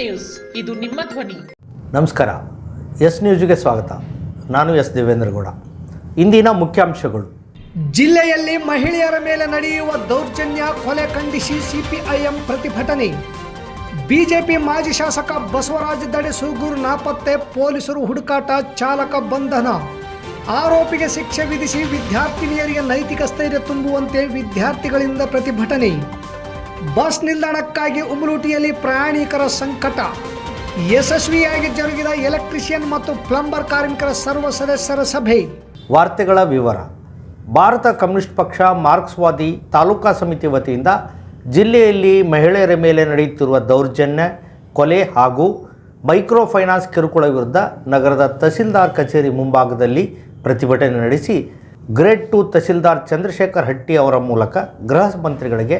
News. ಇದು ನಿಮ್ಮ ಧ್ವನಿ. ನಮಸ್ಕಾರ. ಎಸ್ ನ್ಯೂಸ್ಗೆ ಸ್ವಾಗತ. ನಾನು ಎಸ್ ದೇವೇಂದ್ರಗೌಡ. ಇಂದಿನ ಮುಖ್ಯಾಂಶಗಳು. ಜಿಲ್ಲೆಯಲ್ಲಿ ಮಹಿಳೆಯರ ಮೇಲೆ ನಡೆಯುವ ದೌರ್ಜನ್ಯ ಕೊಲೆ ಖಂಡಿಸಿ ಸಿಪಿಐಎಂ ಪ್ರತಿಭಟನೆ. ಬಿಜೆಪಿ ಮಾಜಿ ಶಾಸಕ ಬಸವರಾಜ ದಡೆ ಸೂಗೂರು ನಾಪತ್ತೆ ಪೊಲೀಸರು ಹುಡುಕಾಟ ಚಾಲಕ ಬಂಧನ. ಆರೋಪಿಗೆ ಶಿಕ್ಷೆ ವಿಧಿಸಿ ವಿದ್ಯಾರ್ಥಿನಿಯರಿಗೆ ನೈತಿಕ ಸ್ಥೈರ್ಯ ತುಂಬುವಂತೆ ವಿದ್ಯಾರ್ಥಿಗಳಿಂದ ಪ್ರತಿಭಟನೆ. ಬಸ್ ನಿಲ್ದಾಣಕ್ಕಾಗಿ ಉಮಲೂಟಿಯಲ್ಲಿ ಪ್ರಯಾಣಿಕರ ಸಂಕಟ. ಯಶಸ್ವಿಯಾಗಿ ಜರುಗಿದ ಎಲೆಕ್ಟ್ರಿಷಿಯನ್ ಮತ್ತು ಪ್ಲಂಬರ್ ಕಾರ್ಮಿಕರ ಸರ್ವ ಸದಸ್ಯರ ಸಭೆ. ವಾರ್ತೆಗಳ ವಿವರ. ಭಾರತ ಕಮ್ಯುನಿಸ್ಟ್ ಪಕ್ಷ ಮಾರ್ಕ್ಸ್ವಾದಿ ತಾಲೂಕಾ ಸಮಿತಿ ವತಿಯಿಂದ ಜಿಲ್ಲೆಯಲ್ಲಿ ಮಹಿಳೆಯರ ಮೇಲೆ ನಡೆಯುತ್ತಿರುವ ದೌರ್ಜನ್ಯ, ಕೊಲೆ ಹಾಗೂ ಮೈಕ್ರೋ ಫೈನಾನ್ಸ್ ಕಿರುಕುಳ ವಿರುದ್ಧ ನಗರದ ತಹಸೀಲ್ದಾರ್ ಕಚೇರಿ ಮುಂಭಾಗದಲ್ಲಿ ಪ್ರತಿಭಟನೆ ನಡೆಸಿ, ಗ್ರೇಡ್ ಟು ತಹಸೀಲ್ದಾರ್ ಚಂದ್ರಶೇಖರ್ ಹಟ್ಟಿ ಅವರ ಮೂಲಕ ಗೃಹ ಮಂತ್ರಿಗಳಿಗೆ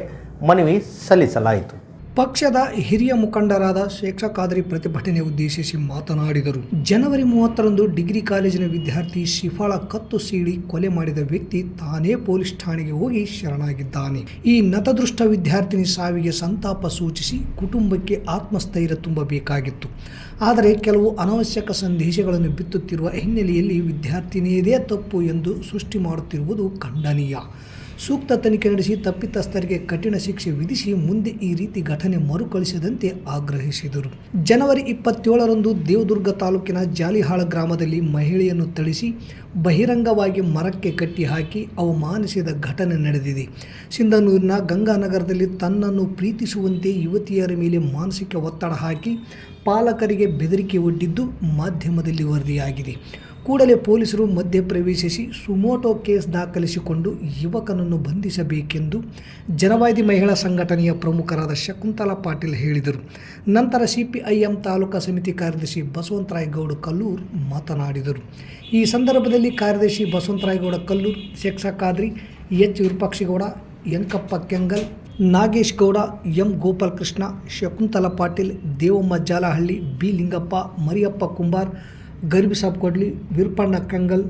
ಮನವಿ ಸಲ್ಲಿಸಲಾಯಿತು. ಪಕ್ಷದ ಹಿರಿಯ ಮುಖಂಡರಾದ ಶೇಖ ಖಾದ್ರಿ ಪ್ರತಿಭಟನೆ ಉದ್ದೇಶಿಸಿ ಮಾತನಾಡಿದರು. ಜನವರಿ ಮೂವತ್ತರಂದು ಡಿಗ್ರಿ ಕಾಲೇಜಿನ ವಿದ್ಯಾರ್ಥಿ ಶಿಫಾಳ ಕತ್ತು ಸೀಳಿ ಕೊಲೆ ಮಾಡಿದ ವ್ಯಕ್ತಿ ತಾನೇ ಪೊಲೀಸ್ ಠಾಣೆಗೆ ಹೋಗಿ ಶರಣಾಗಿದ್ದಾನೆ. ಈ ನತದೃಷ್ಟ ವಿದ್ಯಾರ್ಥಿನಿ ಸಾವಿಗೆ ಸಂತಾಪ ಸೂಚಿಸಿ ಕುಟುಂಬಕ್ಕೆ ಆತ್ಮಸ್ಥೈರ್ಯ ತುಂಬಬೇಕಾಗಿತ್ತು. ಆದರೆ ಕೆಲವು ಅನವಶ್ಯಕ ಸಂದೇಶಗಳನ್ನು ಬಿತ್ತುತ್ತಿರುವ ಹಿನ್ನೆಲೆಯಲ್ಲಿ ವಿದ್ಯಾರ್ಥಿನಿಯದೇ ತಪ್ಪು ಎಂದು ಸೃಷ್ಟಿ ಮಾಡುತ್ತಿರುವುದು ಖಂಡನೀಯ. ಸೂಕ್ತ ತನಿಖೆ ನಡೆಸಿ ತಪ್ಪಿತಸ್ಥರಿಗೆ ಕಠಿಣ ಶಿಕ್ಷೆ ವಿಧಿಸಿ ಮುಂದೆ ಈ ರೀತಿ ಘಟನೆ ಮರುಕಳಿಸದಂತೆ ಆಗ್ರಹಿಸಿದರು. ಜನವರಿ ಇಪ್ಪತ್ತೇಳರಂದು ದೇವದುರ್ಗ ತಾಲೂಕಿನ ಜಾಲಿಹಾಳ ಗ್ರಾಮದಲ್ಲಿ ಮಹಿಳೆಯನ್ನು ಥಳಿಸಿ ಬಹಿರಂಗವಾಗಿ ಮರಕ್ಕೆ ಕಟ್ಟಿ ಹಾಕಿ ಅವಮಾನಿಸಿದ ಘಟನೆ ನಡೆದಿದೆ. ಸಿಂಧನೂರಿನ ಗಂಗಾನಗರದಲ್ಲಿ ತನ್ನನ್ನು ಪ್ರೀತಿಸುವಂತೆ ಯುವತಿಯರ ಮೇಲೆ ಮಾನಸಿಕ ಒತ್ತಡ ಹಾಕಿ ಪಾಲಕರಿಗೆ ಬೆದರಿಕೆ ಒಡ್ಡಿದ್ದು ಮಾಧ್ಯಮದಲ್ಲಿ ವರದಿಯಾಗಿದೆ. ಕೂಡಲೇ ಪೊಲೀಸರು ಮಧ್ಯಪ್ರವೇಶಿಸಿ ಸುಮೋಟೋ ಕೇಸ್ ದಾಖಲಿಸಿಕೊಂಡು ಯುವಕನನ್ನು ಬಂಧಿಸಬೇಕೆಂದು ಜನವಾದಿ ಮಹಿಳಾ ಸಂಘಟನೆಯ ಪ್ರಮುಖರಾದ ಶಕುಂತಲಾ ಪಾಟೀಲ್ ಹೇಳಿದರು. ನಂತರ ಸಿಪಿಐಎಂ ತಾಲೂಕಾ ಸಮಿತಿ ಕಾರ್ಯದರ್ಶಿ ಬಸವಂತರಾಯ್ ಗೌಡ ಕಲ್ಲೂರ್ ಮಾತನಾಡಿದರು. ಈ ಸಂದರ್ಭದಲ್ಲಿ ಕಾರ್ಯದರ್ಶಿ ಬಸವಂತರಾಯಗೌಡ Kallur ಶಿಕ್ಷ Khadri H Virupakshigouda Yankappa Kengal, Nagesh Gouda, M Gopalakrishna, Shakuntala Patil, Devamma Jalahalli, B Lingappa, Mariyappa Kumbar Garibisab Kodli Veerapanna Kangal,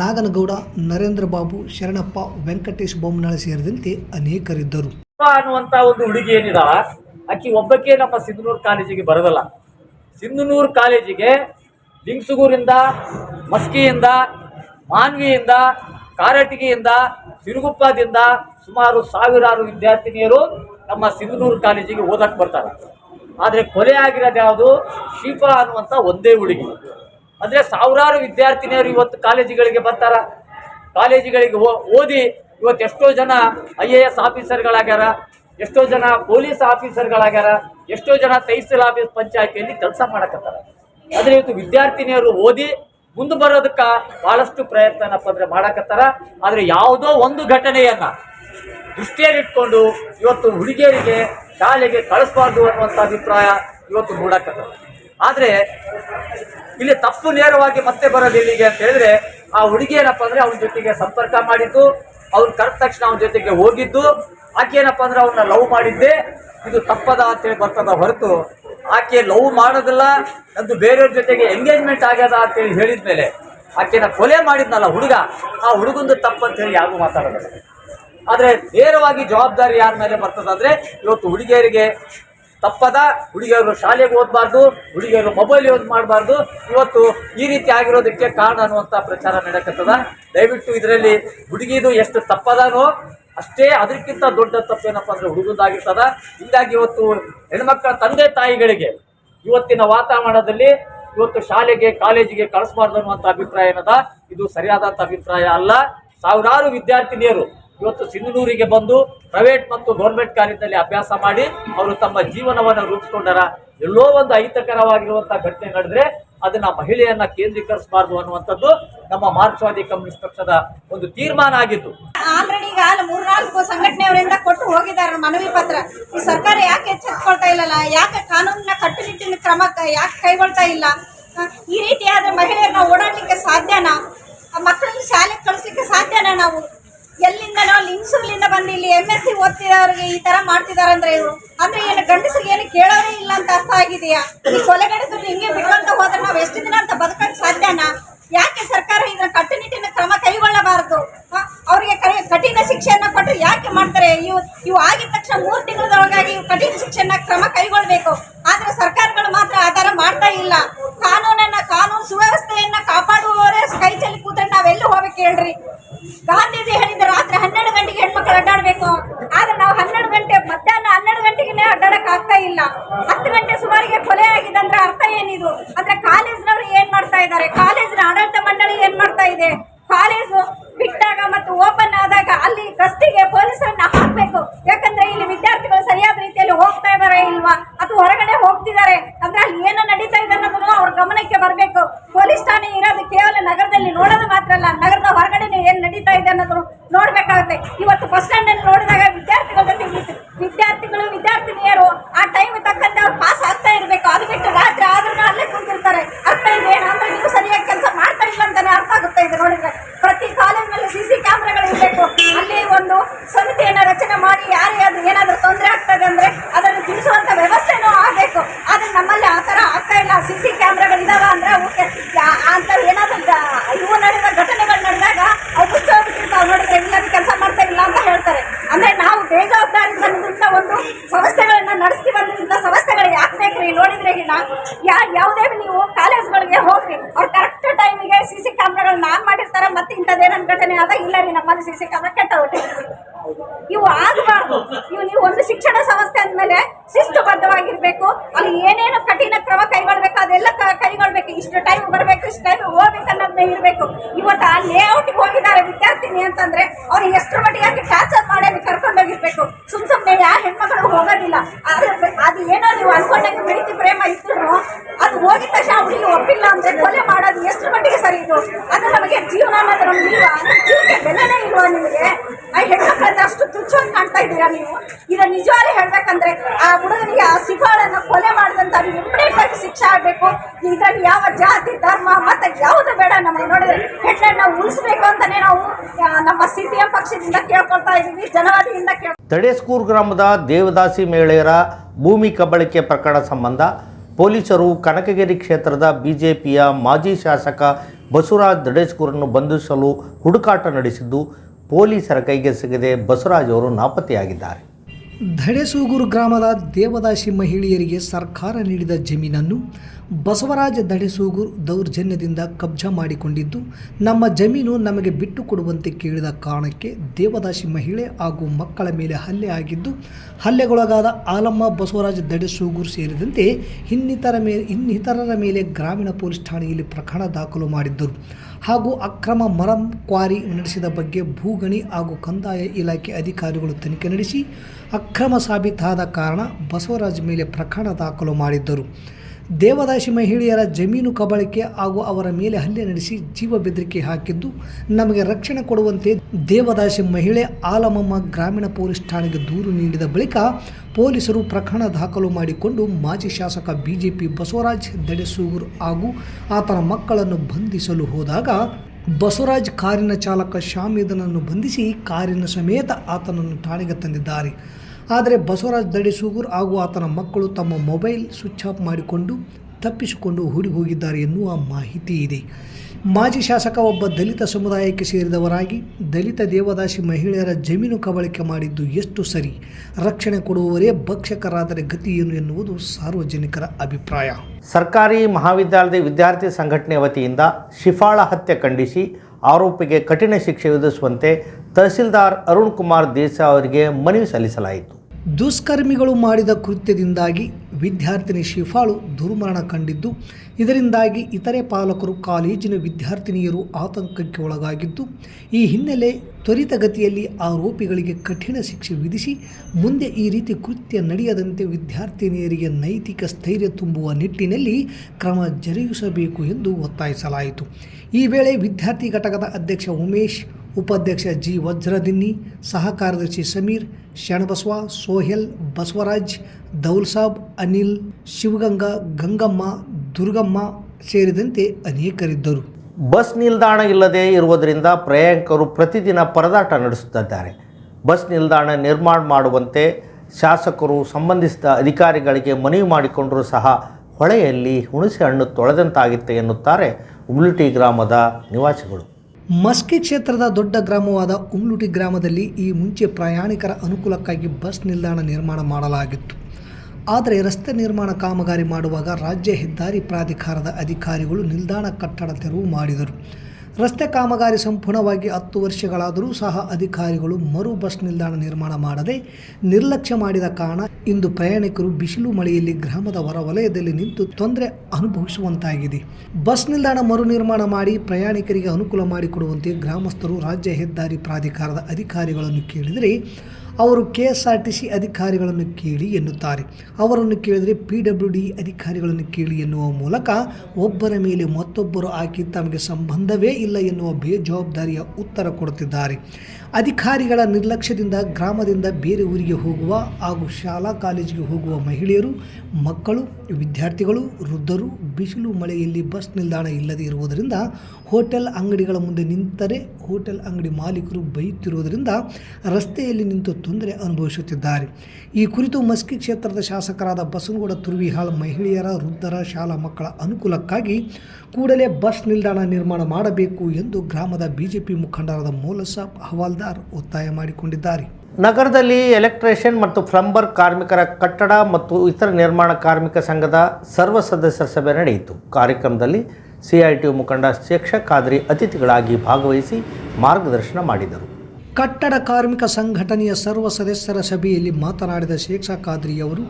Naganagouda, Narendra Babu, Sharanappa, Venkatesh Bommanal ಸೇರಿದಂತೆ ಅನೇಕರಿದ್ದರು. ಅನ್ನುವಂತ ಒಂದು ಹುಡುಗಿ ಏನಿದಾಳ ಆಕಿ ಒಬ್ಬಕ್ಕೆ ನಮ್ಮ ಸಿಂಧನೂರು ಕಾಲೇಜಿಗೆ ಬರೋದಲ್ಲ. ಸಿಂಧನೂರು ಕಾಲೇಜಿಗೆ ಲಿಂಗ್ಸುಗೂರಿಂದ, ಮಸ್ಕಿಯಿಂದ, ಮಾನ್ವಿಯಿಂದ, ಕಾರಟಗಿಯಿಂದ, ಸಿರುಗುಪ್ಪದಿಂದ ಸುಮಾರು ಸಾವಿರಾರು ವಿದ್ಯಾರ್ಥಿನಿಯರು ನಮ್ಮ ಸಿಂಧನೂರು ಕಾಲೇಜಿಗೆ ಓದಕ್ಕೆ ಬರ್ತಾರೆ. ಆದರೆ ಕೊಲೆ ಆಗಿರೋದು ಯಾವುದು ಶಿಫಾ ಅನ್ನುವಂಥ ಒಂದೇ ಹುಡುಗಿ ಅಂದರೆ ಸಾವಿರಾರು ವಿದ್ಯಾರ್ಥಿನಿಯರು ಇವತ್ತು ಕಾಲೇಜುಗಳಿಗೆ ಬರ್ತಾರ. ಕಾಲೇಜುಗಳಿಗೆ ಓದಿ ಇವತ್ತು ಎಷ್ಟೋ ಜನ ಐ ಎ ಎಸ್ ಆಫೀಸರ್ಗಳಾಗ್ಯಾರ, ಎಷ್ಟೋ ಜನ ಪೊಲೀಸ್ ಆಫೀಸರ್ಗಳಾಗ್ಯಾರ, ಎಷ್ಟೋ ಜನ ತಹಸೀಲ್ ಆಫೀಸ್ ಪಂಚಾಯತಿಯಲ್ಲಿ ಕೆಲಸ ಮಾಡಕತ್ತಾರ. ಆದರೆ ಇವತ್ತು ವಿದ್ಯಾರ್ಥಿನಿಯರು ಓದಿ ಮುಂದೆ ಬರೋದಕ್ಕೆ ಬಹಳಷ್ಟು ಪ್ರಯತ್ನನಪ್ಪ ಅಂದರೆ ಮಾಡಕತ್ತಾರ. ಆದರೆ ಯಾವುದೋ ಒಂದು ಘಟನೆಯನ್ನ ದೃಷ್ಟಿಯಲ್ಲಿಟ್ಕೊಂಡು ಇವತ್ತು ಹುಡುಗಿಯರಿಗೆ, ಶಾಲೆಗೆ ಕಳಿಸ್ಬಾರ್ದು ಅನ್ನುವಂಥ ಅಭಿಪ್ರಾಯ ಇವತ್ತು ಮೂಡಕತ್ತದ. ಆದರೆ ಇಲ್ಲಿ ತಪ್ಪು ನೇರವಾಗಿ ಮತ್ತೆ ಬರೋದು ಇಲ್ಲಿಗೆ ಅಂತ ಹೇಳಿದ್ರೆ ಆ ಹುಡುಗಿ ಏನಪ್ಪ ಅಂದ್ರೆ ಅವನ ಜೊತೆಗೆ ಸಂಪರ್ಕ ಮಾಡಿದ್ದು, ಅವ್ನು ಕರೆದ ತಕ್ಷಣ ಅವನ ಜೊತೆಗೆ ಹೋಗಿದ್ದು, ಆಕೆ ಏನಪ್ಪ ಅಂದ್ರೆ ಅವನ್ನ ಲವ್ ಮಾಡಿದ್ದೆ, ಇದು ತಪ್ಪದ ಅಂತೇಳಿ ಬರ್ತದ ಹೊರತು ಆಕೆ ಲವ್ ಮಾಡೋದಿಲ್ಲ ಅದು ಬೇರೆಯವ್ರ ಜೊತೆಗೆ ಎಂಗೇಜ್ಮೆಂಟ್ ಆಗ್ಯದ ಅಂತೇಳಿ ಹೇಳಿದ್ಮೇಲೆ ಆಕೆನ ಕೊಲೆ ಮಾಡಿದ್ನಲ್ಲ ಹುಡುಗ, ಆ ಹುಡುಗಂದು ತಪ್ಪು ಹೇಳಿ ಯಾರು ಮಾತಾಡೋದಿಲ್ಲ. ಆದರೆ ನೇರವಾಗಿ ಜವಾಬ್ದಾರಿ ಯಾರ ಮೇಲೆ ಬರ್ತದಂದ್ರೆ ಇವತ್ತು ಹುಡುಗಿಯರಿಗೆ ತಪ್ಪದ ಹುಡುಗಿಯರು ಶಾಲೆಗೆ ಓದಬಾರ್ದು ಹುಡುಗಿಯರು ಮೊಬೈಲ್ ಯೂಸ್ ಮಾಡಬಾರ್ದು. ಇವತ್ತು ಈ ರೀತಿ ಆಗಿರೋದಕ್ಕೆ ಕಾರಣ ಅನ್ನುವಂಥ ಪ್ರಚಾರ ನಡೆಯಕತ್ತದ ದಯವಿಟ್ಟು ಇದರಲ್ಲಿ ಹುಡುಗಿದು ಎಷ್ಟು ತಪ್ಪದಾನೋ ಅಷ್ಟೇ ಅದಕ್ಕಿಂತ ದೊಡ್ಡ ತಪ್ಪೇನಪ್ಪ ಅಂದ್ರೆ ಹುಡುಗದಾಗಿರ್ತದ. ಹೀಗಾಗಿ ಇವತ್ತು ಹೆಣ್ಮಕ್ಕಳ ತಂದೆ ತಾಯಿಗಳಿಗೆ ಇವತ್ತಿನ ವಾತಾವರಣದಲ್ಲಿ ಇವತ್ತು ಶಾಲೆಗೆ, ಕಾಲೇಜಿಗೆ ಕಳಿಸ್ಬಾರ್ದು ಅನ್ನುವಂಥ ಅಭಿಪ್ರಾಯ ಏನದ? ಇದು ಸರಿಯಾದಂಥ ಅಭಿಪ್ರಾಯ ಅಲ್ಲ. ಸಾವಿರಾರು ವಿದ್ಯಾರ್ಥಿನಿಯರು ಇವತ್ತು ಸಿಂಧನೂರಿಗೆ ಬಂದು ಪ್ರೈವೇಟ್ ಮತ್ತು ಗೌರ್ಮೆಂಟ್ ಕಾರ್ಯದಲ್ಲಿ ಅಭ್ಯಾಸ ಮಾಡಿ ಅವರು ತಮ್ಮ ಜೀವನವನ್ನು ರೂಪಿಸ್ಕೊಂಡಾರ. ಎಲ್ಲೋ ಒಂದು ಅಹಿತಕರವಾಗಿರುವಂತಹ ಘಟನೆ ನಡೆದ್ರೆ ಅದನ್ನ ಮಹಿಳೆಯನ್ನ ಕೇಂದ್ರೀಕರಿಸಬಾರ್ದು ಅನ್ನುವಂಥದ್ದು ನಮ್ಮ ಮಾರ್ಕ್ಸ್ವಾದಿ ಕಮ್ಯುನಿಸ್ಟ್ ಪಕ್ಷದ ಒಂದು ತೀರ್ಮಾನ ಆಗಿತ್ತು ಆಲ್ರೆಡಿ ಈಗ ಮೂರು ಮೂರ್ನಾಲ್ಕು ಸಂಘಟನೆಯವರಿಂದ ಕೊಟ್ಟು ಹೋಗಿದ್ದಾರೆ ಮನವಿ ಪತ್ರ. ಈ ಸರ್ಕಾರ ಯಾಕೆ ಎಚ್ಚೆತ್ಕೊಳ್ತಾ ಇಲ್ಲಲ್ಲ? ಯಾಕೆ ಕಾನೂನಿನ ಕಟ್ಟುನಿಟ್ಟಿನ ಕ್ರಮ ಯಾಕೆ ಕೈಗೊಳ್ತಾ ಇಲ್ಲ? ಈ ರೀತಿ ಆದ್ರೆ ಮಹಿಳೆಯರನ್ನ ಓಡಾಡ್ಲಿಕ್ಕೆ ಸಾಧ್ಯನಾ? ಮಕ್ಕಳನ್ನ ಶಾಲೆಗೆ ಕಳಿಸ್ಲಿಕ್ಕೆ ಸಾಧ್ಯನಾ ನಾವು? ಎಲ್ಲಿಂದನೋ ಲಿಂಗ್ಸೂರ್ಲಿಂದ ಬಂದು ಇಲ್ಲಿ ಎಂ ಎಸ್ ಸಿ ಓದ್ತಿರೋರಿಗೆ ಈ ತರ ಮಾಡ್ತಿದಾರೆ ಅಂದ್ರೆ ಇವರು. ಅಂದ್ರೆ ಏನು ಗಂಡಸರಿಗೆ ಏನು ಕೇಳೋರೇ ಇಲ್ಲ ಅಂತ ಅರ್ಥ ಆಗಿದೆಯಾ? ಈ ಕೊಲೆಗಡದ ಹಿಂಗೆ ಬಿಟ್ಕೊಂತ ಹೋದ್ರೆ ನಾವು ಎಷ್ಟು ದಿನ ಅಂತ ಬದುಕಕ್ಕೆ ಸಾಧ್ಯನಾ? ಯಾಕೆ ಸರ್ಕಾರ ಇದನ್ನ ಕಟ್ಟುನಿಟ್ಟಿನ ಕ್ರಮ ಕೈಗೊಳ್ಳಬಾರದು? ಅವರಿಗೆ ಕಠಿಣ ಶಿಕ್ಷೆಯನ್ನ ಕೊಟ್ಟು ಯಾಕೆ ಮಾಡ್ತಾರೆ? ಇವು ಇವು ಆಗಿದ ತಕ್ಷಣ ಮೂರು ತಿಂಗಳದೊಳಗಾಗಿ ಕಠಿಣ ಶಿಕ್ಷೆಯನ್ನ ಕ್ರಮ ಕೈಗೊಳ್ಬೇಕು. So ಇಂಥದ್ದೇನೊಂದು ಅದ ಇಲ್ಲ ನಿನ್ನ ನಮ್ಮಲ್ಲಿ ಸಿ ಸಿ ಕೆಟ್ಟ ಇವು ಆಗಬಾರ್ದು. ಇವು ನೀವು ಒಂದು ಶಿಕ್ಷಣ ಸಂಸ್ಥೆ ಅಂದಮೇಲೆ ಶಿಸ್ತುಬದ್ಧವಾಗಿರ್ಬೇಕು. ಅಲ್ಲಿ ಏನೇನು ಕಠಿಣ ಕ್ರಮ ಕೈಗೊಳ್ಬೇಕು, ಅದೆಲ್ಲ ಕೈಗೊಳ್ಬೇಕು. ಇಷ್ಟು ಟೈಮ್ ಬರಬೇಕು, ಇಷ್ಟು ಟೈಮ್ ಹೋಗ್ಬೇಕು ಅನ್ನೋದನ್ನ ಇರಬೇಕು. ಇವತ್ತು ಆ ಲೇಔಟ್ಗೆ ಹೋಗಿದ್ದಾರೆ ವಿದ್ಯಾರ್ಥಿನಿ ಅಂತಂದ್ರೆ, ಅವ್ರು ಎಷ್ಟರ ಮಟ್ಟಿಗೆ ಆಗಿ ಟಾರ್ಚರ್ ಮಾಡಿ ಅಲ್ಲಿ ಕರ್ಕೊಂಡೋಗಿರ್ಬೇಕು. ಸುಮ್ ಸುಮ್ಮನೆ ಯಾವ ಹೆಣ್ಮಗಳು ಹೋಗೋದಿಲ್ಲ. ಆದ್ರೆ ಅದು ಏನೋ ನೀವು ಅನ್ಕೊಂಡಂಗೆ ಪ್ರೀತಿ, ಪ್ರೇಮ ಇದ್ರು ಅದು ಹೋಗಿದ ತಕ್ಷಣ ಹುಡುಗಿ ಒಪ್ಪಿಲ್ಲ ಅಂದ್ರೆ ಕೊಲೆ ಮಾಡೋದು ಎಷ್ಟು ಮಟ್ಟಿಗೆ ಸರಿ ಇದು? ಅದು ನಮಗೆ ಜೀವನ ಅನ್ನೋದು ನಮ್ಗೆ ಇಲ್ವಾ ಅಂದ್ರೆ ಜೀವಕ್ಕೆ ಬೆಲೆನೇ ಇಲ್ವಾ ನಿಮಗೆ? ಆ ಹೆಣ್ಮಕ್ಳನ್ನ ಅಷ್ಟು ತುಚ್ಛವಾಗಿ ಕಾಣ್ತಾ ಇದ್ದೀರಾ ನೀವು? ಆ ಹುಡುಗನಿಗೆ ಆ ಕೊಲೆ ಮಾಡಿದಂತ ಶಿಕ್ಷೆ ಆಗ್ಬೇಕು. ಯಾವ ಜಾತಿ, ಧರ್ಮ ಯಾವುದು ಬೇಡ ನೋಡಿದ್ರೆ ನಾವು ನಮ್ಮ ಪಕ್ಷದಿಂದ ಕೇಳ್ಕೊಳ್ತಾ ಜನವಾದಿಯಿಂದ ಕೇಳ ಗ್ರಾಮದ ದೇವದಾಸಿ ಮಹಿಳೆಯರ ಭೂಮಿ ಕಬಳಿಕೆ ಪ್ರಕರಣ ಸಂಬಂಧ ಪೊಲೀಸರು ಕನಕಗಿರಿ ಕ್ಷೇತ್ರದ ಬಿಜೆಪಿಯ ಮಾಜಿ ಶಾಸಕ ಬಸವರಾಜ್ ದಡೇಸ್ಕೂರನ್ನು ಬಂಧಿಸಲು ಹುಡುಕಾಟ ನಡೆಸಿದ್ದು ಪೊಲೀಸರ ಕೈಗೆ ಸಿಗದೆ ಬಸವರಾಜ್ ಅವರು ನಾಪತ್ತೆಯಾಗಿದ್ದಾರೆ. ಧಡೆಸೂಗೂರು ಗ್ರಾಮದ ದೇವದಾಸಿ ಮಹಿಳೆಯರಿಗೆ ಸರ್ಕಾರ ನೀಡಿದ ಜಮೀನನ್ನು ಬಸವರಾಜ ದಡೆಸೂಗೂರು ದೌರ್ಜನ್ಯದಿಂದ ಕಬ್ಜಾ ಮಾಡಿಕೊಂಡಿದ್ದು, ನಮ್ಮ ಜಮೀನು ನಮಗೆ ಬಿಟ್ಟು ಕೊಡುವಂತೆ ಕೇಳಿದ ಕಾರಣಕ್ಕೆ ದೇವದಾಸಿ ಮಹಿಳೆ ಹಾಗೂ ಮಕ್ಕಳ ಮೇಲೆ ಹಲ್ಲೆ ಆಗಿದ್ದು, ಹಲ್ಲೆಗೊಳಗಾದ ಆಲಮ್ಮ ಬಸವರಾಜ ದಡೆಸೂಗೂರು ಸೇರಿದಂತೆ ಇನ್ನಿತರ ಮೇಲೆ ಇನ್ನಿತರರ ಮೇಲೆ ಗ್ರಾಮೀಣ ಪೊಲೀಸ್ ಠಾಣೆಯಲ್ಲಿ ಪ್ರಕರಣ ದಾಖಲು ಮಾಡಿದ್ದರು. ಹಾಗೂ ಅಕ್ರಮ ಮರಂ ಕ್ವಾರಿ ನಡೆಸಿದ ಬಗ್ಗೆ ಭೂಗಣಿ ಹಾಗೂ ಕಂದಾಯ ಇಲಾಖೆ ಅಧಿಕಾರಿಗಳು ತನಿಖೆ ನಡೆಸಿ, ಅಕ್ರಮ ಸಾಬೀತಾದ ಕಾರಣ ಬಸವರಾಜ್ ಮೇಲೆ ಪ್ರಕರಣ ದಾಖಲು ಮಾಡಿದ್ದರು. ದೇವದಾಸಿ ಮಹಿಳೆಯರ ಜಮೀನು ಕಬಳಿಕೆ ಹಾಗೂ ಅವರ ಮೇಲೆ ಹಲ್ಲೆ ನಡೆಸಿ ಜೀವ ಬೆದರಿಕೆ ಹಾಕಿದ್ದು, ನಮಗೆ ರಕ್ಷಣೆ ಕೊಡುವಂತೆ ದೇವದಾಸಿ ಮಹಿಳೆ ಆಲಮಮ್ಮ ಗ್ರಾಮೀಣ ಪೊಲೀಸ್ ಠಾಣೆಗೆ ದೂರು ನೀಡಿದ ಬಳಿಕ ಪೊಲೀಸರು ಪ್ರಕರಣ ದಾಖಲು ಮಾಡಿಕೊಂಡು ಮಾಜಿ ಶಾಸಕ ಬಿಜೆಪಿ ಬಸವರಾಜ್ ದಡೆಸೂಗೂರು ಹಾಗೂ ಆತನ ಮಕ್ಕಳನ್ನು ಬಂಧಿಸಲು ಹೋದಾಗ ಬಸವರಾಜ್ ಕಾರಿನ ಚಾಲಕ ಶಾಮೀದನನ್ನು ಬಂಧಿಸಿ ಕಾರಿನ ಸಮೇತ ಆತನನ್ನು ಠಾಣೆಗೆ ತಂದಿದ್ದಾರೆ. ಆದರೆ ಬಸವರಾಜ್ ದಡಿಸೂಗೂರ್ ಹಾಗೂ ಆತನ ಮಕ್ಕಳು ತಮ್ಮ ಮೊಬೈಲ್ ಸ್ವಿಚ್ ಆಫ್ ಮಾಡಿಕೊಂಡು ತಪ್ಪಿಸಿಕೊಂಡು ಓಡಿ ಹೋಗಿದ್ದಾರೆ ಎನ್ನುವ ಮಾಹಿತಿ ಇದೆ. ಮಾಜಿ ಶಾಸಕ ಒಬ್ಬ ದಲಿತ ಸಮುದಾಯಕ್ಕೆ ಸೇರಿದವರಾಗಿ ದಲಿತ ದೇವದಾಸಿ ಮಹಿಳೆಯರ ಜಮೀನು ಕಬಳಿಕೆ ಮಾಡಿದ್ದು ಎಷ್ಟು ಸರಿ? ರಕ್ಷಣೆ ಕೊಡುವವರೇ ಭಕ್ಷಕರಾದರೆ ಗತಿ ಏನು ಎನ್ನುವುದು ಸಾರ್ವಜನಿಕರ ಅಭಿಪ್ರಾಯ. ಸರ್ಕಾರಿ ಮಹಾವಿದ್ಯಾಲಯದ ವಿದ್ಯಾರ್ಥಿ ಸಂಘಟನೆ ವತಿಯಿಂದ ಶಿಫಾಳ ಹತ್ಯೆ ಖಂಡಿಸಿ ಆರೋಪಿಗೆ ಕಠಿಣ ಶಿಕ್ಷೆ ವಿಧಿಸುವಂತೆ ತಹಸೀಲ್ದಾರ್ ಅರುಣ್ ಕುಮಾರ್ ದೇಸಾ ಅವರಿಗೆ ಮನವಿ ಸಲ್ಲಿಸಲಾಯಿತು. ದುಷ್ಕರ್ಮಿಗಳು ಮಾಡಿದ ಕೃತ್ಯದಿಂದಾಗಿ ವಿದ್ಯಾರ್ಥಿನಿ ಶಿಫಾಳು ದುರ್ಮರಣ ಕಂಡಿದ್ದು, ಇದರಿಂದಾಗಿ ಇತರೆ ಪಾಲಕರು ಕಾಲೇಜಿನ ವಿದ್ಯಾರ್ಥಿನಿಯರು ಆತಂಕಕ್ಕೆ ಒಳಗಾಗಿದ್ದು, ಈ ಹಿನ್ನೆಲೆ ತ್ವರಿತಗತಿಯಲ್ಲಿ ಆರೋಪಿಗಳಿಗೆ ಕಠಿಣ ಶಿಕ್ಷೆ ವಿಧಿಸಿ, ಮುಂದೆ ಈ ರೀತಿ ಕೃತ್ಯ ನಡೆಯದಂತೆ ವಿದ್ಯಾರ್ಥಿನಿಯರಿಗೆ ನೈತಿಕ ಸ್ಥೈರ್ಯ ತುಂಬುವ ನಿಟ್ಟಿನಲ್ಲಿ ಕ್ರಮ ಜರುಗಿಸಬೇಕು ಎಂದು ಒತ್ತಾಯಿಸಲಾಯಿತು. ಈ ವೇಳೆ ವಿದ್ಯಾರ್ಥಿ ಘಟಕದ ಅಧ್ಯಕ್ಷ ಉಮೇಶ್, ಉಪಾಧ್ಯಕ್ಷ ಜಿ. ವಜ್ರದಿನ್ನಿ ಸಹ ಕಾರ್ಯದರ್ಶಿ ಸಮೀರ್ ಶರಣಬಸವ ಸೋಹೆಲ್, ಬಸವರಾಜ್ ದೌಲ್ಸಾಬ್ ಅನಿಲ್, ಶಿವಗಂಗಾ, ಗಂಗಮ್ಮ, ದುರ್ಗಮ್ಮ ಸೇರಿದಂತೆ ಅನೇಕರಿದ್ದರು. ಬಸ್ ನಿಲ್ದಾಣ ಇಲ್ಲದೆ ಇರುವುದರಿಂದ ಪ್ರಯಾಣಿಕರು ಪ್ರತಿದಿನ ಪರದಾಟ ನಡೆಸುತ್ತಿದ್ದಾರೆ. ಬಸ್ ನಿಲ್ದಾಣ ನಿರ್ಮಾಣ ಮಾಡುವಂತೆ ಶಾಸಕರು ಸಂಬಂಧಿಸಿದ ಅಧಿಕಾರಿಗಳಿಗೆ ಮನವಿ ಮಾಡಿಕೊಂಡರೂ ಸಹ ಹೊಳೆಯಲ್ಲಿ ಹುಣಸೆ ಹಣ್ಣು ತೊಳೆದಂತಾಗಿತ್ತು ಎನ್ನುತ್ತಾರೆ ಉಮ್ಲುಟಿ ಗ್ರಾಮದ ನಿವಾಸಿಗಳು. ಮಸ್ಕಿ ಕ್ಷೇತ್ರದ ದೊಡ್ಡ ಗ್ರಾಮವಾದ ಉಮ್ಲುಟಿ ಗ್ರಾಮದಲ್ಲಿ ಈ ಮುಂಚೆ ಪ್ರಯಾಣಿಕರ ಅನುಕೂಲಕ್ಕಾಗಿ ಬಸ್ ನಿಲ್ದಾಣ ನಿರ್ಮಾಣ ಮಾಡಲಾಗಿತ್ತು. ಆದರೆ ರಸ್ತೆ ನಿರ್ಮಾಣ ಕಾಮಗಾರಿ ಮಾಡುವಾಗ ರಾಜ್ಯ ಹೆದ್ದಾರಿ ಪ್ರಾಧಿಕಾರದ ಅಧಿಕಾರಿಗಳು ನಿಲ್ದಾಣ ಕಟ್ಟಡ ತೆರವು ಮಾಡಿದರು. ರಸ್ತೆ ಕಾಮಗಾರಿ ಸಂಪೂರ್ಣವಾಗಿ ಹತ್ತು ವರ್ಷಗಳಾದರೂ ಸಹ ಅಧಿಕಾರಿಗಳು ಮರು ಬಸ್ ನಿಲ್ದಾಣ ನಿರ್ಮಾಣ ಮಾಡದೆ ನಿರ್ಲಕ್ಷ್ಯ ಮಾಡಿದ ಕಾರಣ ಇಂದು ಪ್ರಯಾಣಿಕರು ಬಿಸಿಲು ಮಳೆಯಲ್ಲಿ ಗ್ರಾಮದ ಹೊರವಲಯದಲ್ಲಿ ನಿಂತು ತೊಂದರೆ ಅನುಭವಿಸುವಂತಾಗಿದೆ. ಬಸ್ ನಿಲ್ದಾಣ ಮರು ನಿರ್ಮಾಣ ಮಾಡಿ ಪ್ರಯಾಣಿಕರಿಗೆ ಅನುಕೂಲ ಮಾಡಿಕೊಡುವಂತೆ ಗ್ರಾಮಸ್ಥರು ರಾಜ್ಯ ಹೆದ್ದಾರಿ ಪ್ರಾಧಿಕಾರದ ಅಧಿಕಾರಿಗಳನ್ನು ಕೇಳಿದರೆ ಅವರು K S R T C ಅಧಿಕಾರಿಗಳನ್ನು ಕೇಳಿ ಎನ್ನುತ್ತಾರೆ. ಅವರನ್ನು ಕೇಳಿದರೆ ಪಿ ಡಬ್ಲ್ಯೂ ಡಿ ಅಧಿಕಾರಿಗಳನ್ನು ಕೇಳಿ ಎನ್ನುವ ಮೂಲಕ ಒಬ್ಬರ ಮೇಲೆ ಮತ್ತೊಬ್ಬರು ಹಾಕಿ ತಮಗೆ ಸಂಬಂಧವೇ ಇಲ್ಲ ಎನ್ನುವ ಬೇಜವಾಬ್ದಾರಿಯ ಉತ್ತರ ಕೊಡುತ್ತಿದ್ದಾರೆ. ಅಧಿಕಾರಿಗಳ ನಿರ್ಲಕ್ಷ್ಯದಿಂದ ಗ್ರಾಮದಿಂದ ಬೇರೆ ಊರಿಗೆ ಹೋಗುವ ಹಾಗೂ ಶಾಲಾ ಕಾಲೇಜಿಗೆ ಹೋಗುವ ಮಹಿಳೆಯರು, ಮಕ್ಕಳು, ವಿದ್ಯಾರ್ಥಿಗಳು, ವೃದ್ಧರು, ಬಿಸಿಲು ಮಳೆಯಲ್ಲಿ ಬಸ್ ನಿಲ್ದಾಣ ಇಲ್ಲದೆ ಇರುವುದರಿಂದ, ಹೋಟೆಲ್ ಅಂಗಡಿಗಳ ಮುಂದೆ ನಿಂತರೆ ಹೋಟೆಲ್ ಅಂಗಡಿ ಮಾಲೀಕರು ಬೈಯುತ್ತಿರುವುದರಿಂದ ರಸ್ತೆಯಲ್ಲಿ ನಿಂತು ತೊಂದರೆ ಅನುಭವಿಸುತ್ತಿದ್ದಾರೆ. ಈ ಕುರಿತು ಮಸ್ಕಿ ಕ್ಷೇತ್ರದ ಶಾಸಕರಾದ ಬಸನಗೌಡ, ತುರ್ವಿಹಾಳ್, ಮಹಿಳೆಯರ, ವೃದ್ಧರ, ಶಾಲಾ ಮಕ್ಕಳ ಅನುಕೂಲಕ್ಕಾಗಿ ಕೂಡಲೇ ಬಸ್ ನಿಲ್ದಾಣ ನಿರ್ಮಾಣ ಮಾಡಬೇಕು ಎಂದು ಗ್ರಾಮದ ಬಿಜೆಪಿ ಮುಖಂಡರಾದ ಮೌಲಸಾಬ್ ಹವಾಲ್ದಾರ್ ಒತ್ತಾಯ ಮಾಡಿಕೊಂಡಿದ್ದಾರೆ. ನಗರದಲ್ಲಿ ಎಲೆಕ್ಟ್ರಿಷಿಯನ್ ಮತ್ತು ಫ್ಲಂಬರ್ ಕಾರ್ಮಿಕರ ಕಟ್ಟಡ ಮತ್ತು ಇತರ ನಿರ್ಮಾಣ ಕಾರ್ಮಿಕ ಸಂಘದ ಸರ್ವ ಸದಸ್ಯರ ಸಭೆ ನಡೆಯಿತು. ಕಾರ್ಯಕ್ರಮದಲ್ಲಿ ಸಿಐಟಿಯು ಮುಖಂಡ ಶೇಕ್ಷ ಖಾದ್ರಿ ಅತಿಥಿಗಳಾಗಿ ಭಾಗವಹಿಸಿ ಮಾರ್ಗದರ್ಶನ ಮಾಡಿದರು. ಕಟ್ಟಡ ಕಾರ್ಮಿಕ ಸಂಘಟನೆಯ ಸರ್ವ ಸದಸ್ಯರ ಸಭೆಯಲ್ಲಿ ಮಾತನಾಡಿದ ಶೇಖಾ ಖಾದ್ರಿ ಅವರು,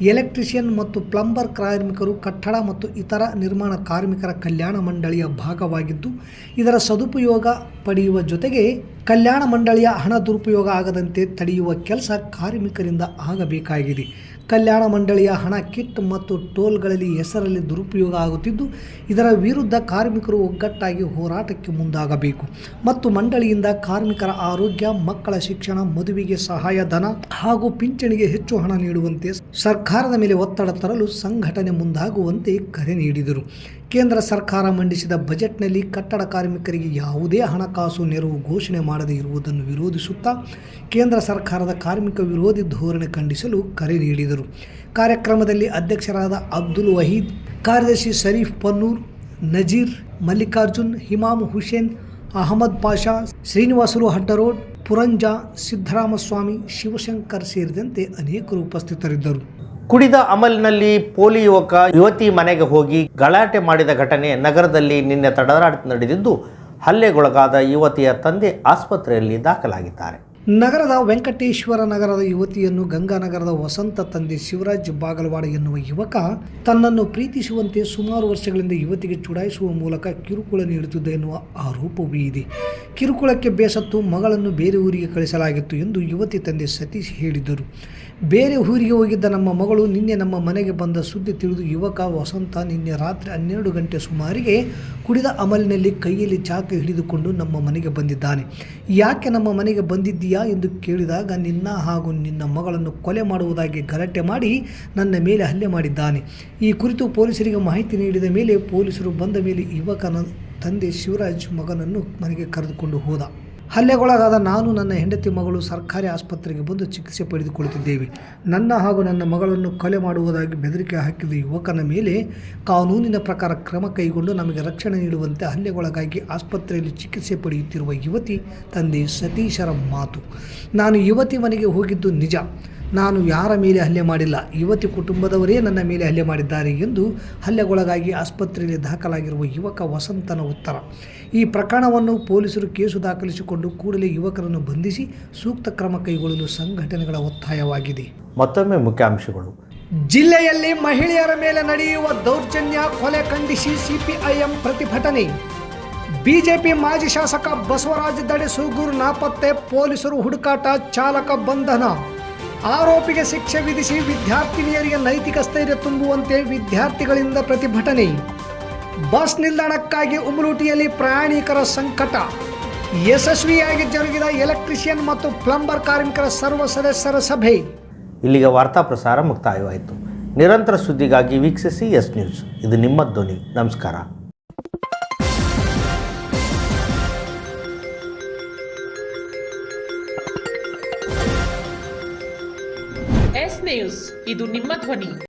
ಎಲೆಕ್ಟ್ರಿಷಿಯನ್ ಮತ್ತು ಪ್ಲಂಬರ್ ಕಾರ್ಮಿಕರು ಕಟ್ಟಡ ಮತ್ತು ಇತರ ನಿರ್ಮಾಣ ಕಾರ್ಮಿಕರ ಕಲ್ಯಾಣ ಮಂಡಳಿಯ ಭಾಗವಾಗಿದ್ದು, ಇದರ ಸದುಪಯೋಗ ಪಡೆಯುವ ಜೊತೆಗೆ ಕಲ್ಯಾಣ ಮಂಡಳಿಯ ಹಣ ದುರುಪಯೋಗ ಆಗದಂತೆ ತಡೆಯುವ ಕೆಲಸ ಕಾರ್ಮಿಕರಿಂದ ಆಗಬೇಕಾಗಿದೆ. ಕಲ್ಯಾಣ ಮಂಡಳಿಯ ಹಣ ಕಿಟ್ ಮತ್ತು ಟೋಲ್ಗಳಲ್ಲಿ ಹೆಸರಲ್ಲಿ ದುರುಪಯೋಗ ಆಗುತ್ತಿದ್ದು, ಇದರ ವಿರುದ್ಧ ಕಾರ್ಮಿಕರು ಒಗ್ಗಟ್ಟಾಗಿ ಹೋರಾಟಕ್ಕೆ ಮುಂದಾಗಬೇಕು. ಮತ್ತು ಮಂಡಳಿಯಿಂದ ಕಾರ್ಮಿಕರ ಆರೋಗ್ಯ, ಮಕ್ಕಳ ಶಿಕ್ಷಣ, ಮದುವೆಗೆ ಸಹಾಯಧನ ಹಾಗೂ ಪಿಂಚಣಿಗೆ ಹೆಚ್ಚು ಹಣ ನೀಡುವಂತೆ ಸರ್ಕಾರದ ಮೇಲೆ ಒತ್ತಡ ತರಲು ಸಂಘಟನೆ ಮುಂದಾಗುವಂತೆ ಕರೆ ನೀಡಿದರು. ಕೇಂದ್ರ ಸರ್ಕಾರ ಮಂಡಿಸಿದ ಬಜೆಟ್ನಲ್ಲಿ ಕಟ್ಟಡ ಕಾರ್ಮಿಕರಿಗೆ ಯಾವುದೇ ಹಣಕಾಸು ನೆರವು ಘೋಷಣೆ ಮಾಡದೇ ಇರುವುದನ್ನು ವಿರೋಧಿಸುತ್ತಾ ಕೇಂದ್ರ ಸರ್ಕಾರದ ಕಾರ್ಮಿಕ ವಿರೋಧಿ ಧೋರಣೆ ಖಂಡಿಸಲು ಕರೆ ನೀಡಿದರು. ಕಾರ್ಯಕ್ರಮದಲ್ಲಿ ಅಧ್ಯಕ್ಷರಾದ ಅಬ್ದುಲ್ ವಹೀದ್, ಕಾರ್ಯದರ್ಶಿ ಶರೀಫ್ ಪನ್ನೂರ್, ನಜೀರ್ ಮಲ್ಲಿಕಾರ್ಜುನ್ ಹಿಮಾಮ್ ಹುಸೇನ್, ಅಹಮದ್ ಪಾಷಾ, ಶ್ರೀನಿವಾಸರು ಹಡ್ಡರೋಡ್ ಪುರಂಜ, ಸಿದ್ದರಾಮಸ್ವಾಮಿ, ಶಿವಶಂಕರ್ ಸೇರಿದಂತೆ ಅನೇಕರು ಉಪಸ್ಥಿತರಿದ್ದರು. ಕುಡಿದ ಅಮಲ್ನಲ್ಲಿ ಪೋಲಿ ಯುವಕ ಯುವತಿ ಮನೆಗೆ ಹೋಗಿ ಗಲಾಟೆ ಮಾಡಿದ ಘಟನೆ ನಗರದಲ್ಲಿ ನಿನ್ನೆ ತಡರಾಟ ನಡೆದಿದ್ದು, ಹಲ್ಲೆಗೊಳಗಾದ ಯುವತಿಯ ತಂದೆ ಆಸ್ಪತ್ರೆಯಲ್ಲಿ ದಾಖಲಾಗಿದ್ದಾರೆ. ನಗರದ ವೆಂಕಟೇಶ್ವರ ನಗರದ ಯುವತಿಯನ್ನು ಗಂಗಾನಗರದ ವಸಂತ ತಂದೆ ಶಿವರಾಜ್ ಬಾಗಲವಾಡ ಎನ್ನುವ ಯುವಕ ತನ್ನನ್ನು ಪ್ರೀತಿಸುವಂತೆ ಸುಮಾರು ವರ್ಷಗಳಿಂದ ಯುವತಿಗೆ ಚುಡಾಯಿಸುವ ಮೂಲಕ ಕಿರುಕುಳ ನೀಡುತ್ತಿದ್ದ ಎನ್ನುವ ಆರೋಪವೂ ಇದೆ. ಕಿರುಕುಳಕ್ಕೆ ಬೇಸತ್ತು ಮಗಳನ್ನು ಬೇರೆ ಊರಿಗೆ ಕಳಿಸಲಾಗಿತ್ತು ಎಂದು ಯುವತಿ ತಂದೆ ಸತೀಶ್ ಹೇಳಿದ್ದರು ಬೇರೆ ಊರಿಗೆ ಹೋಗಿದ್ದ ನಮ್ಮ ಮಗಳು ನಿನ್ನೆ ನಮ್ಮ ಮನೆಗೆ ಬಂದ ಸುದ್ದಿ ತಿಳಿದು ಯುವಕ ವಸಂತ ನಿನ್ನೆ ರಾತ್ರಿ ಹನ್ನೆರಡು ಗಂಟೆ ಸುಮಾರಿಗೆ ಕುಡಿದ ಅಮಲಿನಲ್ಲಿ ಕೈಯಲ್ಲಿ ಚಾಕು ಹಿಡಿದುಕೊಂಡು ನಮ್ಮ ಮನೆಗೆ ಬಂದಿದ್ದಾನೆ. ಯಾಕೆ ನಮ್ಮ ಮನೆಗೆ ಬಂದಿದ್ದೀಯಾ? ಎಂದು ಕೇಳಿದಾಗ ನಿನ್ನ ಹಾಗೂ ನಿನ್ನ ಮಗಳನ್ನು ಕೊಲೆ ಮಾಡುವುದಾಗಿ ಗಲಾಟೆ ಮಾಡಿ ನನ್ನ ಮೇಲೆ ಹಲ್ಲೆ ಮಾಡಿದ್ದಾನೆ. ಈ ಕುರಿತು ಪೊಲೀಸರಿಗೆ ಮಾಹಿತಿ ನೀಡಿದ ಮೇಲೆ ಪೊಲೀಸರು ಬಂದ ಮೇಲೆ ಯುವಕನ ತಂದೆ ಶಿವರಾಜ್ ಮಗನನ್ನು ಮನೆಗೆ ಕರೆದುಕೊಂಡು ಹೋದ. ಹಲ್ಲೆಗೊಳಗಾದ ನಾನು ನನ್ನ ಹೆಂಡತಿ ಮಗಳು ಸರ್ಕಾರಿ ಆಸ್ಪತ್ರೆಗೆ ಬಂದು ಚಿಕಿತ್ಸೆ ಪಡೆದುಕೊಳ್ಳುತ್ತಿದ್ದೇವೆ. ನನ್ನ ಹಾಗೂ ನನ್ನ ಮಗಳನ್ನು ಕೊಲೆ ಮಾಡುವುದಾಗಿ ಬೆದರಿಕೆ ಹಾಕಿದ ಯುವಕನ ಮೇಲೆ ಕಾನೂನಿನ ಪ್ರಕಾರ ಕ್ರಮ ಕೈಗೊಂಡು ನಮಗೆ ರಕ್ಷಣೆ ನೀಡುವಂತೆ ಹಲ್ಲೆಗೊಳಗಾಗಿ ಆಸ್ಪತ್ರೆಯಲ್ಲಿ ಚಿಕಿತ್ಸೆ ಪಡೆಯುತ್ತಿರುವ ಯುವತಿ ತಂದೆ ಸತೀಶರ ಮಾತು. ನಾನು ಯುವತಿ ಮನೆಗೆ ಹೋಗಿದ್ದು ನಿಜ. ನಾನು ಯಾರ ಮೇಲೆ ಹಲ್ಲೆ ಮಾಡಿಲ್ಲ ಯುವತಿ ಕುಟುಂಬದವರೇ ನನ್ನ ಮೇಲೆ ಹಲ್ಲೆ ಮಾಡಿದ್ದಾರೆ ಎಂದು ಹಲ್ಲೆಗೊಳಗಾಗಿ ಆಸ್ಪತ್ರೆಯಲ್ಲಿ ದಾಖಲಾಗಿರುವ ಯುವಕ ವಸಂತನ ಉತ್ತರ. ಈ ಪ್ರಕರಣವನ್ನು ಪೊಲೀಸರು ಕೇಸು ದಾಖಲಿಸಿಕೊಂಡು ಕೂಡಲೇ ಯುವಕರನ್ನು ಬಂಧಿಸಿ ಸೂಕ್ತ ಕ್ರಮ ಕೈಗೊಳ್ಳಲು ಸಂಘಟನೆಗಳ ಒತ್ತಾಯವಾಗಿದೆ. ಮತ್ತೊಮ್ಮೆ ಮುಖ್ಯಾಂಶಗಳು. ಜಿಲ್ಲೆಯಲ್ಲಿ ಮಹಿಳೆಯರ ಮೇಲೆ ನಡೆಯುವ ದೌರ್ಜನ್ಯ ಕೊಲೆ ಖಂಡಿಸಿ ಸಿಪಿಐಎಂ ಪ್ರತಿಭಟನೆ. ಬಿಜೆಪಿ ಮಾಜಿ ಶಾಸಕ ಬಸವರಾಜ ದಡೆ ಸೂಗೂರು ನಾಪತ್ತೆ ಪೊಲೀಸರು ಹುಡುಕಾಟ ಚಾಲಕ ಬಂಧನ. ಆರೋಪಿಗೆ ಶಿಕ್ಷೆ ವಿಧಿಸಿ ವಿದ್ಯಾರ್ಥಿನಿಯರಿಗೆ ನೈತಿಕ ಸ್ಥೈರ್ಯ ತುಂಬುವಂತೆ ವಿದ್ಯಾರ್ಥಿಗಳಿಂದ ಪ್ರತಿಭಟನೆ. ಬಸ್ ನಿಲ್ದಾಣಕ್ಕಾಗಿ ಉಮಲೂಟಿಯಲ್ಲಿ ಪ್ರಯಾಣಿಕರ ಸಂಕಟ. ಯಶಸ್ವಿಯಾಗಿ ಜರುಗಿದ ಎಲೆಕ್ಟ್ರಿಷಿಯನ್ ಮತ್ತು ಪ್ಲಂಬರ್ ಕಾರ್ಮಿಕರ ಸರ್ವ ಸದಸ್ಯರ ಸಭೆ. ಇಲ್ಲಿಗೆ ವಾರ್ತಾ ಪ್ರಸಾರ ಮುಕ್ತಾಯವಾಯಿತು. ನಿರಂತರ ಸುದ್ದಿಗಾಗಿ ವೀಕ್ಷಿಸಿ ಎಸ್ ನ್ಯೂಸ್. ಇದು ನಿಮ್ಮ ಧ್ವನಿ. ನಮಸ್ಕಾರ. ಇದು ನಿಮ್ಮ ಧ್ವನಿ.